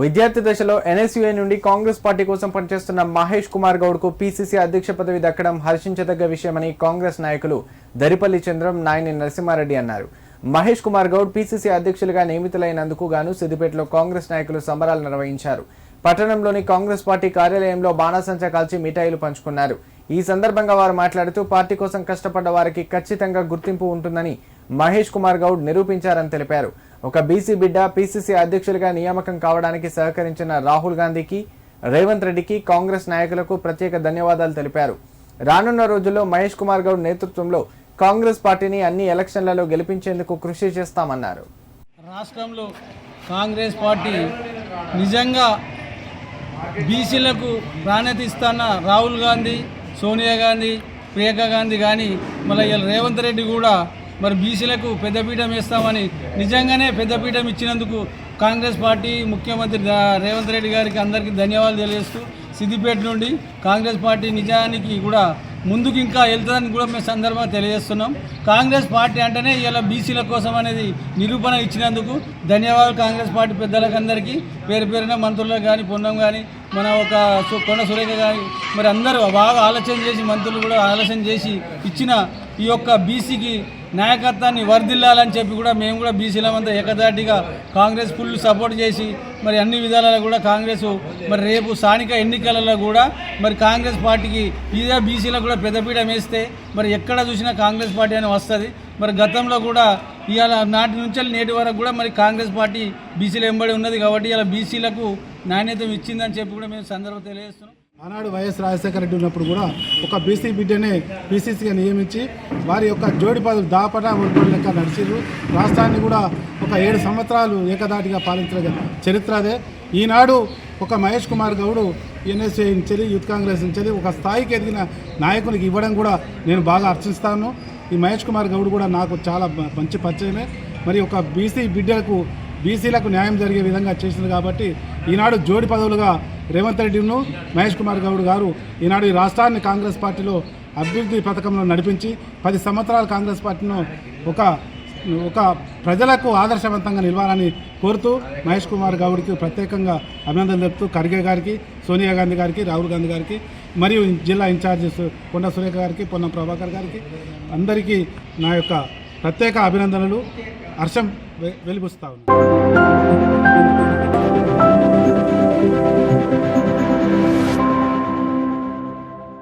విద్యార్థి దశలో ఎన్ఎస్యుఏ నుండి కాంగ్రెస్ పార్టీ కోసం పనిచేస్తున్న మహేష్ కుమార్ గౌడ్కు పీసీసీ అధ్యక్ష పదవి దక్కడం హర్షించదగ్గ విషయమని కాంగ్రెస్ నాయకులు దరిపల్లి చంద్రం నాయని నరసింహారెడ్డి అన్నారు. మహేష్ కుమార్ గౌడ్ పీసీసీ అధ్యక్షులుగా నియమితులైనందుకు గాను సిద్దిపేటలో కాంగ్రెస్ నాయకులు సంబరాలు నిర్వహించారు. పట్టణంలోని కాంగ్రెస్ పార్టీ కార్యాలయంలో బాణాసంచా కాల్చి మిఠాయిలు పంచుకున్నారు. ఈ సందర్భంగా వారు మాట్లాడుతూ పార్టీ కోసం కష్టపడ్డ వారికి ఖచ్చితంగా గుర్తింపు ఉంటుందని మహేష్ కుమార్ గౌడ్ నిరూపించారని తెలిపారు. ఒక బీసీ బిడ్డ పీసీసీ అధ్యక్షులుగా నియామకం కావడానికి సహకరించిన రాహుల్ గాంధీకి రేవంత్ రెడ్డికి కాంగ్రెస్ నాయకులకు ప్రత్యేక ధన్యవాదాలు తెలిపారు. రానున్న రోజుల్లో మహేష్ కుమార్ గౌడ్ నేతృత్వంలో కాంగ్రెస్ పార్టీని అన్ని ఎలక్షన్లలో గెలిపించేందుకు కృషి చేస్తామన్నారు. రాష్ట్రంలో కాంగ్రెస్ పార్టీ నిజంగా బీసీలకు ప్రాణ్యత ఇస్తాన్న రాహుల్ గాంధీ సోనియా గాంధీ ప్రియాంక గాంధీ కానీ మళ్ళీ రేవంత్ రెడ్డి కూడా మరి బీసీలకు పెద్దపీఠం ఇస్తామని నిజంగానే పెద్దపీఠం ఇచ్చినందుకు కాంగ్రెస్ పార్టీ ముఖ్యమంత్రి రేవంత్ రెడ్డి గారికి అందరికీ ధన్యవాదాలు తెలియజేస్తూ సిద్దిపేట నుండి కాంగ్రెస్ పార్టీ నిజానికి కూడా ముందుకు ఇంకా వెళ్తుందని కూడా మేము సందర్భంగా తెలియజేస్తున్నాం. కాంగ్రెస్ పార్టీ అంటేనే ఇలా బీసీల కోసం అనేది నిరూపణ ఇచ్చినందుకు ధన్యవాదాలు కాంగ్రెస్ పార్టీ పెద్దలకు అందరికీ. పేరు పేరున మంత్రులకు కానీ పొన్నం కానీ మన ఒక కొండ సురేఖ కానీ మరి అందరూ బాగా ఆలోచన చేసి మంత్రులు కూడా ఆలోచన చేసి ఇచ్చిన ఈ యొక్క బీసీకి నాయకత్వాన్ని వర్ధిల్లాలని చెప్పి కూడా మేము కూడా బీసీలమంతా ఏకదాటిగా కాంగ్రెస్ ఫుల్ సపోర్ట్ చేసి మరి అన్ని విధాలలో కూడా కాంగ్రెస్ మరి రేపు స్థానిక ఎన్నికలలో కూడా మరి కాంగ్రెస్ పార్టీకి ఇదే బీసీలకు కూడా పెద్దపీట వేస్తే మరి ఎక్కడ చూసినా కాంగ్రెస్ పార్టీ అని వస్తుంది. మరి గతంలో కూడా ఇవాళ నాటి నుంచి నేటి వరకు కూడా మరి కాంగ్రెస్ పార్టీ బీసీలు ఎంబడి ఉన్నది కాబట్టి ఇలా బీసీలకు నాణ్యత ఇచ్చిందని చెప్పి కూడా మేము సందర్భం తెలియజేస్తున్నాం. ఆనాడు వైఎస్ రాజశేఖర రెడ్డి ఉన్నప్పుడు కూడా ఒక బీసీ బిడ్డనే పీసీసీగా నియమించి వారి యొక్క జోడి పదులు దాపట లెక్క నడిచిరు రాష్ట్రాన్ని కూడా ఒక ఏడు సంవత్సరాలు ఏకదాటిగా పాలించిన చరిత్ర అదే. ఈనాడు ఒక మహేష్ కుమార్ గౌడు ఎన్ఎస్ఏ నుంచి యూత్ కాంగ్రెస్ నుంచి ఒక స్థాయికి ఎదిగిన నాయకునికి ఇవ్వడం కూడా నేను బాగా అర్చిస్తాను. ఈ మహేష్ కుమార్ గౌడ్ కూడా నాకు చాలా మంచి పరిచయమే. మరి ఒక బీసీ బిడ్డలకు బీసీలకు న్యాయం జరిగే విధంగా చేసింది కాబట్టి ఈనాడు జోడి పదవులుగా రేవంత్ రెడ్డిను మహేష్ కుమార్ గౌడ్ గారు ఈనాడు ఈ రాష్ట్రాన్ని కాంగ్రెస్ పార్టీలో అభివృద్ధి పథకంలో నడిపించి పది సంవత్సరాలు కాంగ్రెస్ పార్టీను ఒక ఒక ప్రజలకు ఆదర్శవంతంగా నిలవాలని కోరుతూ మహేష్ కుమార్ గౌడ్కి ప్రత్యేకంగా అభినందనలు చెప్తూ ఖర్గే గారికి సోనియా గాంధీ గారికి రాహుల్ గాంధీ గారికి మరియు జిల్లా ఇన్ఛార్జెస్ కొండ సురేఖ గారికి పొన్నం ప్రభాకర్ గారికి అందరికీ నా యొక్క ప్రత్యేక అభినందనలు. హర్షం వె- ఉన్నాను.